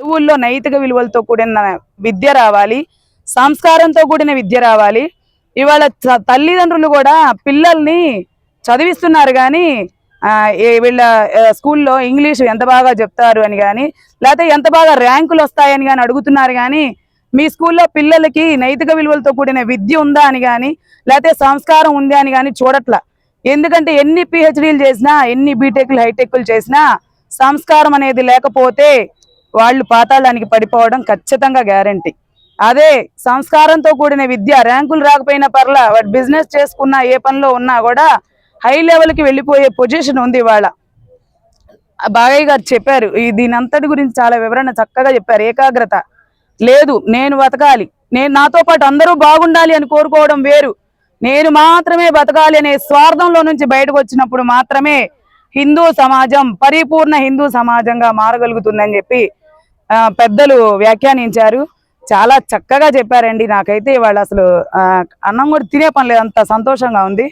చదువుల్లో నైతిక విలువలతో కూడిన విద్య రావాలి సంస్కారంతో కూడిన విద్య రావాలి. ఇవాళ తల్లిదండ్రులు కూడా పిల్లల్ని చదివిస్తున్నారు కానీ వీళ్ళ స్కూల్లో ఇంగ్లీష్ ఎంత బాగా చెప్తారు అని కానీ లేకపోతే ఎంత బాగా ర్యాంకులు వస్తాయని కానీ అడుగుతున్నారు కానీ మీ స్కూల్లో పిల్లలకి నైతిక విలువలతో కూడిన విద్య ఉందా అని కానీ లేకపోతే సంస్కారం ఉందా అని కానీ చూడట్లా. ఎందుకంటే ఎన్ని పిహెచ్డీలు చేసినా ఎన్ని బీటెక్లు హైటెక్లు చేసినా సంస్కారం అనేది లేకపోతే వాళ్ళు పాతాళానికి పడిపోవడం ఖచ్చితంగా గ్యారంటీ. అదే సంస్కారంతో కూడిన విద్య ర్యాంకులు రాకపోయినా పర్లా వాడు బిజినెస్ చేసుకున్నా ఏ పనిలో ఉన్నా కూడా హై లెవెల్కి వెళ్ళిపోయే పొజిషన్ ఉంది ఇవాళ. బాగయ్య గారు చెప్పారు ఈ దీని అంతటి గురించి చాలా వివరణ చక్కగా చెప్పారు ఏకాగ్రత. లేదు నేను బతకాలి. నేను నాతో పాటు అందరూ బాగుండాలి అని కోరుకోవడం వేరు. నేను మాత్రమే బతకాలి అనే స్వార్థంలో నుంచి బయటకు వచ్చినప్పుడు మాత్రమే హిందూ సమాజం పరిపూర్ణ హిందూ సమాజంగా మారగలుగుతుందని చెప్పి పెద్దలు వ్యాఖ్యానించారు. చాలా చక్కగా చెప్పారండి. నాకైతే వాళ్ళు అసలు ఆ, అన్నం కూడా తినే పని లేదు. అంత సంతోషంగా ఉంది.